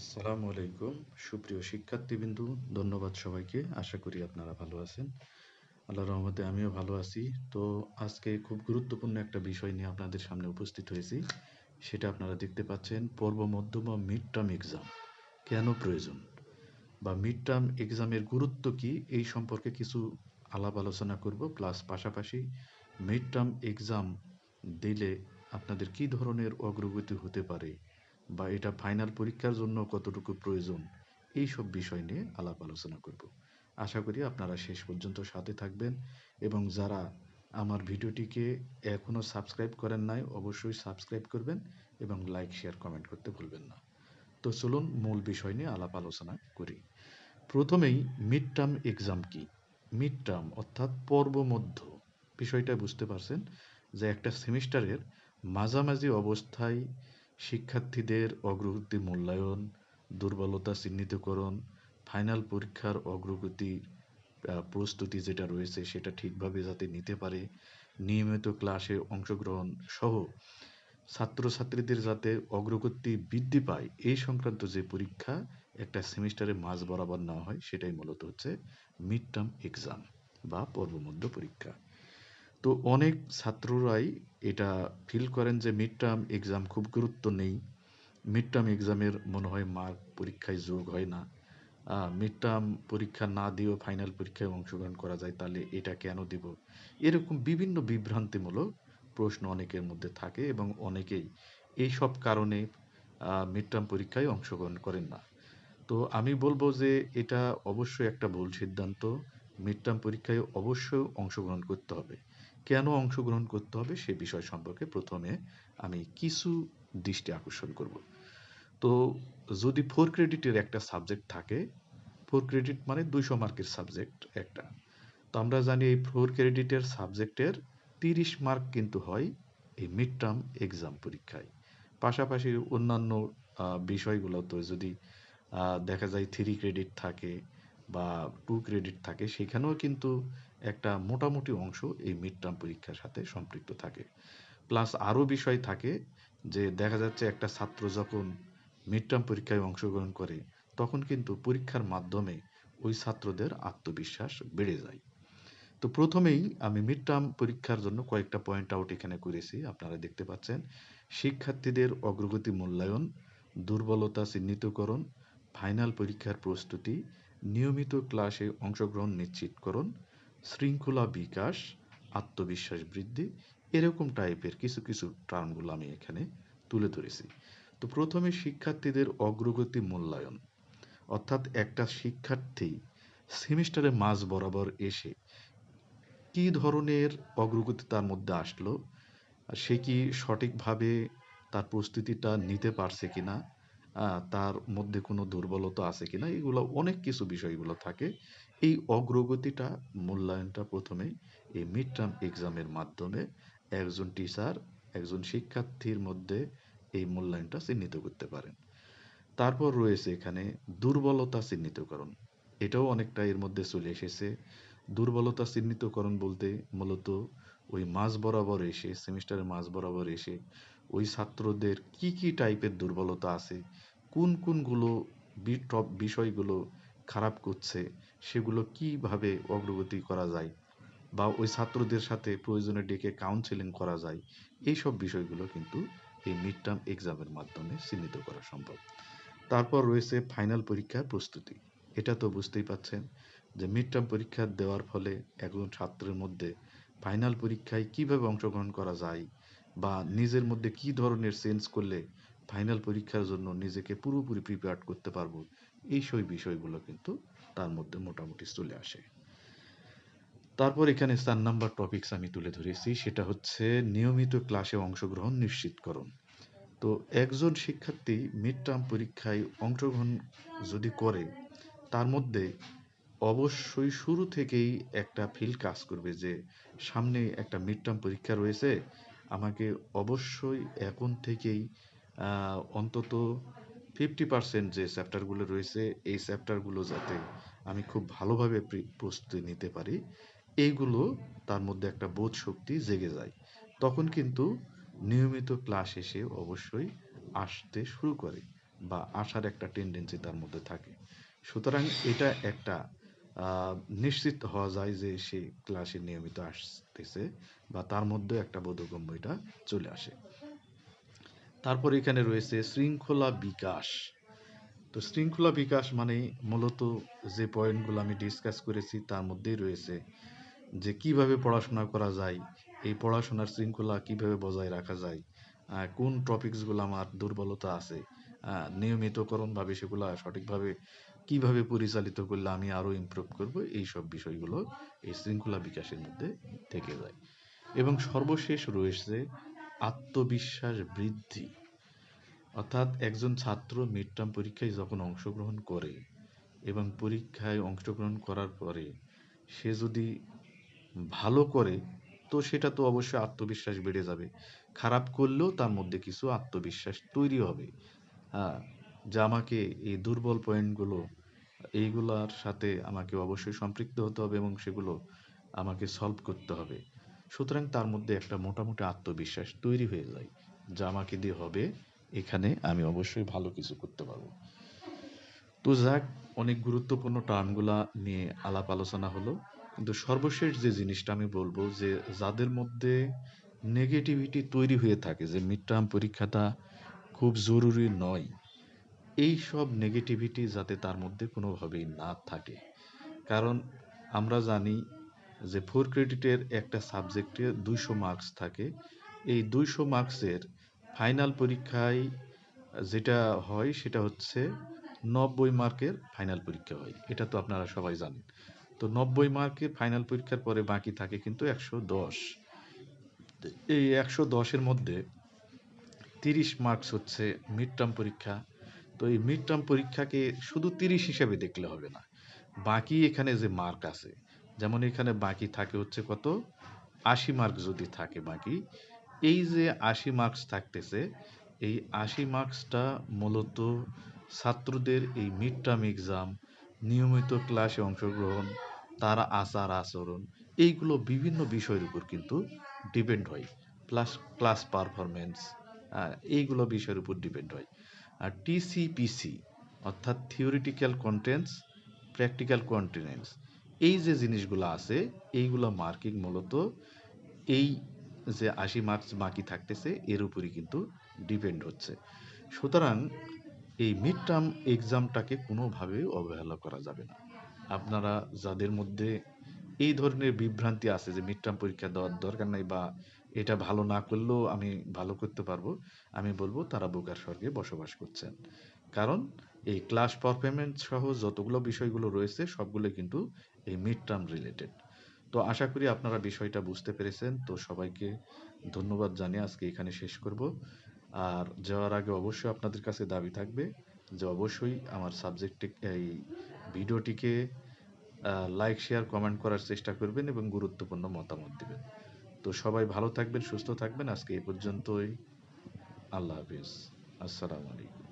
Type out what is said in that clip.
আসসালামু আলাইকুম। সুপ্রিয় শিক্ষার্থীবৃন্দু, ধন্যবাদ সবাইকে। আশা করি আপনারা ভালো আছেন। আল্লাহ রহমতে আমিও ভালো আছি। তো আজকে খুব গুরুত্বপূর্ণ একটা বিষয় নিয়ে আপনাদের সামনে উপস্থিত হয়েছি। সেটা আপনারা দেখতে পাচ্ছেন, পর্ব মধ্যম মিড টার্ম এক্সাম কেন প্রয়োজন? বা মিড টার্ম এক্সামের গুরুত্ব কি? এই সম্পর্কে কিছু আলাপ আলোচনা করব। প্লাস পাশাপাশি মিড টার্ম এক্সাম দিলে আপনাদের কি ধরনের অগ্রগতি হতে পারে? বা এটা ফাইনাল পরীক্ষার জন্য কতটুকু প্রয়োজন এই সব বিষয় নিয়ে আলাপ আলোচনা করব। আশা করি আপনারা শেষ পর্যন্ত সাথে থাকবেন এবং যারা আমার ভিডিওটিকে এখনও সাবস্ক্রাইব করেন নাই, অবশ্যই সাবস্ক্রাইব করবেন এবং লাইক শেয়ার কমেন্ট করতে ভুলবেন না। তো চলুন মূল বিষয় নিয়ে আলাপ আলোচনা করি। প্রথমেই মিড টার্ম এক্সাম কি? মিড টার্ম অর্থাৎ পর্ব মধ্য। বিষয়টা বুঝতে পারছেন যে একটা সেমিস্টারের মাঝামাঝি অবস্থায় শিক্ষার্থীদের অগ্রগতি মূল্যায়ন, দুর্বলতা চিহ্নিতকরণ, ফাইনাল পরীক্ষার অগ্রগতি প্রস্তুতি যেটা রয়েছে সেটা ঠিকভাবে যাতে নিতে পারে, নিয়মিত ক্লাসে অংশগ্রহণ সহ ছাত্রছাত্রীদের যাতে অগ্রগতি বৃদ্ধি পায়, এই সংক্রান্ত যে পরীক্ষা একটা সেমিস্টারে মাঝ বরাবর নেওয়া হয়, সেটাই মূলত হচ্ছে মিড টার্ম এক্সাম বা পর্বমধ্য পরীক্ষা। তো অনেক ছাত্ররাই এটা ফিল করেন যে মিড টার্ম এক্সাম খুব গুরুত্ব নেই। মিড টার্ম এক্সামের মনে হয় মার্ক পরীক্ষায় যোগ হয় না। মিড টার্ম পরীক্ষা না দিয়েও ফাইনাল পরীক্ষায় অংশগ্রহণ করা যায়, তাহলে এটা কেন দিব? এরকম বিভিন্ন বিভ্রান্তিমূলক প্রশ্ন অনেকের মধ্যে থাকে এবং অনেকেই এই সব কারণে মিড টার্ম পরীক্ষায় অংশগ্রহণ করেন না। তো আমি বলব যে এটা অবশ্যই একটা ভুল সিদ্ধান্ত। মিড টার্ম পরীক্ষায় অবশ্যই অংশগ্রহণ করতে হবে। কেন অংশগ্রহণ করতে হবে সে বিষয় সম্পর্কে প্রথমে আমি কিছু দৃষ্টি আকর্ষণ করব। তো যদি ফোর ক্রেডিটের একটা সাবজেক্ট থাকে ফোর ক্রেডিট মানে দুইশো মার্কের সাবজেক্ট একটা। তো আমরা জানি এই ফোর ক্রেডিটের সাবজেক্টের তিরিশ মার্ক কিন্তু হয় এই মিড টার্ম এক্সাম পরীক্ষায়। পাশাপাশি অন্যান্য বিষয়গুলোতে যদি দেখা যায় থ্রি ক্রেডিট থাকে বা টু ক্রেডিট থাকে, সেখানেও কিন্তু একটা মোটামুটি অংশ এই মিড টার্ম পরীক্ষার সাথে সম্পৃক্ত থাকে। প্লাস আরও বিষয় থাকে যে দেখা যাচ্ছে একটা ছাত্র যখন মিড টার্ম পরীক্ষায় অংশগ্রহণ করে, তখন কিন্তু পরীক্ষার মাধ্যমে ওই ছাত্রদের আত্মবিশ্বাস বেড়ে যায়। তো প্রথমেই আমি মিড টার্ম পরীক্ষার জন্য কয়েকটা পয়েন্ট আউট এখানে করেছি, আপনারা দেখতে পাচ্ছেন। শিক্ষার্থীদের অগ্রগতি মূল্যায়ন, দুর্বলতা চিহ্নিতকরণ ফাইনাল পরীক্ষার প্রস্তুতি, নিয়মিত ক্লাসে অংশগ্রহণ নিশ্চিতকরণ শৃঙ্খলা বিকাশ, আত্মবিশ্বাস বৃদ্ধি, এরকম টাইপের কিছু কিছু টার্মগুলো আমি এখানে তুলে ধরেছি। তো প্রথমে শিক্ষার্থীদের অগ্রগতি মূল্যায়ন। অর্থাৎ একটা শিক্ষার্থী সেমিস্টারে মাঝ বরাবর এসে কি ধরনের অগ্রগতি তার মধ্যে আসলো সে কি সঠিকভাবে তার প্রস্তুতিটা নিতে পারছে কিনা তার মধ্যে কোনো দুর্বলতা আছে কিনা, এগুলো অনেক কিছু বিষয়গুলো থাকে। এই অগ্রগতিটা মূল্যায়নটা প্রথমে এই মিড টার্ম এক্সামের মাধ্যমে একজন টিচার একজন শিক্ষার্থীর মধ্যে এই মূল্যায়নটা চিহ্নিত করতে পারেন। তারপর রয়েছে এখানে দুর্বলতা চিহ্নিতকরণ। এটাও অনেকটা এর মধ্যে চলে এসেছে। দুর্বলতা চিহ্নিতকরণ বলতে মূলত ওই মাঝ বরাবর এসে, সেমিস্টারের মাঝ বরাবর এসে ওই ছাত্রদের কি কি টাইপের দুর্বলতা আছে, কোন কোনগুলো বিষয়গুলো খারাপ করছে, সেগুলো কীভাবে অগ্রগতি করা যায়? বা ওই ছাত্রদের সাথে প্রয়োজনে ডেকে কাউন্সেলিং করা যায়? এই সব বিষয়গুলো কিন্তু এই মিড টার্ম এক্সামের মাধ্যমে চিহ্নিত করা সম্ভব। তারপর রয়েছে ফাইনাল পরীক্ষার প্রস্তুতি। এটা তো বুঝতেই পাচ্ছেন যে মিড টার্ম পরীক্ষা দেওয়ার ফলে একজন ছাত্রের মধ্যে ফাইনাল পরীক্ষায় কীভাবে অংশগ্রহণ করা যায়? বা নিজের মধ্যে কি ধরনের চেঞ্জ করলে ফাইনাল পরীক্ষার জন্য নিজেকে পুরোপুরি প্রিপেয়ার করতে পারব। এই সব বিষয়গুলো কিন্তু তার মধ্যে মোটামুটি চলে আসে। তারপর এখানে চার নাম্বার টপিকস আমি তুলে ধরেছি। সেটা হচ্ছে নিয়মিত ক্লাসে অংশগ্রহণ নিশ্চিতকরণ। তো একজন শিক্ষার্থী মিড টার্ম পরীক্ষায় অংশগ্রহণ যদি করে, তার মধ্যে অবশ্যই শুরু থেকেই একটা ফিল কাজ করবে যে সামনে একটা মিড টার্ম পরীক্ষা রয়েছে, আমাকে অবশ্যই এখন থেকেই অন্তত ফিফটি পার্সেন্ট যে চ্যাপ্টারগুলো রয়েছে, এই চ্যাপ্টারগুলো যাতে আমি খুব ভালোভাবে প্রস্তুতি নিতে পারি, এইগুলো তার মধ্যে একটা বোধ শক্তি জেগে যায়। তখন কিন্তু নিয়মিত ক্লাস এসে অবশ্যই আসতে শুরু করে বা আসার একটা টেন্ডেন্সি তার মধ্যে থাকে। সুতরাং এটা একটা নিশ্চিত হওয়া যায় যে সে ক্লাসে নিয়মিত আসতেছে বা তার মধ্যে একটা বোধগম্য এটা চলে আসে। তারপর এখানে রয়েছে শৃঙ্খলা বিকাশ। তো শৃঙ্খলা বিকাশ মানে মূলত যে পয়েন্টগুলো আমি ডিসকাস করেছি তার মধ্যেই রয়েছে যে কীভাবে পড়াশোনা করা যায়, এই পড়াশোনার শৃঙ্খলা কীভাবে বজায় রাখা যায় কোন টপিকসগুলো আমার দুর্বলতা আছে নিয়মিতকরণভাবে সেগুলো সঠিকভাবে কীভাবে পরিচালিত করলে আমি আরও ইমপ্রুভ করব, এই সব বিষয়গুলো এই শৃঙ্খলা বিকাশের মধ্যে থেকে যায়। এবং সর্বশেষ রয়েছে আত্মবিশ্বাস বৃদ্ধি। অর্থাৎ একজন ছাত্র মিড টার্ম পরীক্ষায় যখন অংশগ্রহণ করে এবং পরীক্ষায় অংশগ্রহণ করার পরে সে যদি ভালো করে, তো সেটা তো অবশ্যই আত্মবিশ্বাস বেড়ে যাবে। খারাপ করলেও তার মধ্যে কিছু আত্মবিশ্বাস তৈরি হবে। হ্যাঁ যা আমাকে এই দুর্বল পয়েন্টগুলো এইগুলার সাথে আমাকে অবশ্যই সম্পৃক্ত হতে হবে এবং সেগুলো আমাকে সলভ করতে হবে। সুতরাং তার মধ্যে একটা মোটামুটি আত্মবিশ্বাস তৈরি হয়ে যায় যা আমাকে দিয়ে হবে, এখানে আমি অবশ্যই ভালো কিছু করতে পারব। তো যাক, অনেক গুরুত্বপূর্ণ টার্মগুলা নিয়ে আলাপ আলোচনা হলো। কিন্তু সর্বশেষ যে জিনিসটা আমি বলব যে যাদের মধ্যে নেগেটিভিটি তৈরি হয়ে থাকে, যে মিড টার্ম পরীক্ষাটা খুব জরুরি নয়, এই সব নেগেটিভিটি যাতে তার মধ্যে কোনোভাবেই না থাকে। কারণ আমরা জানি যে ফোর ক্রেডিটের একটা সাবজেক্টে দুইশো মার্কস থাকে, এই দুইশো মার্কসের ফাইনাল পরীক্ষায় যেটা হয় সেটা হচ্ছে নব্বই মার্কের ফাইনাল পরীক্ষা হয়। এটা তো আপনারা সবাই জানেন। তো নব্বই মার্কের ফাইনাল পরীক্ষার পরে বাকি থাকে কিন্তু একশো দশ। এই একশো দশের মধ্যে তিরিশ মার্কস হচ্ছে মিড টার্ম পরীক্ষা। তো এই মিড টার্ম পরীক্ষাকে শুধু তিরিশ হিসাবে দেখলে হবে না, বাকি এখানে যে মার্ক আছে যেমন এখানে বাকি থাকে হচ্ছে কত? আশি মার্ক যদি থাকে বাকি। এই যে আশি মার্কস থাকতেছে, এই আশি মার্কসটা মূলত ছাত্রদের এই মিড টার্ম এক্সাম নিয়মিত ক্লাসে অংশগ্রহণ, তার আচার আচরণ, এইগুলো বিভিন্ন বিষয়ের উপর কিন্তু ডিপেন্ড হয়। প্লাস ক্লাস পারফরমেন্স এইগুলো বিষয়ের উপর ডিপেন্ড হয়। আর টিসিপিসি অর্থাৎ থিওরিটিক্যাল কন্টেন্টস প্র্যাকটিক্যাল কন্টেন্টস এই যে জিনিসগুলো আছে, এইগুলো মার্কিং মূলত এই যে আশি মার্কস বাকি থাকতেছে, এর উপরই কিন্তু ডিপেন্ড হচ্ছে। সুতরাং এই মিড টার্ম এক্সামটাকে কোনোভাবে অবহেলা করা যাবে না। আপনারা যাদের মধ্যে এই ধরনের বিভ্রান্তি আছে যে মিড টার্ম পরীক্ষা দেওয়ার দরকার নাই বা এটা ভালো না করলেও আমি ভালো করতে পারব, আমি বলব তারা বোকার স্বর্গে বসবাস করছেন। কারণ এই ক্লাস পারফরমেন্স সহ যতগুলো বিষয়গুলো রয়েছে সবগুলো কিন্তু এই মিড টার্ম রিলেটেড তো আশা করি আপনারা বিষয়টা বুঝতে পেরেছেন। তো সবাইকে ধন্যবাদ জানিয়ে আজকে এখানে শেষ করব। আর যাওয়ার আগে অবশ্যই আপনাদের কাছে দাবি থাকবে যে অবশ্যই আমার সাবজেক্টটি এই ভিডিওটিকে লাইক শেয়ার কমেন্ট করার চেষ্টা করবেন এবং গুরুত্বপূর্ণ মতামত দেবেন। তো সবাই ভালো থাকবেন, সুস্থ থাকবেন। আজকে এই পর্যন্তই। আল্লাহ হাফিজ। আসসালামু আলাইকুম।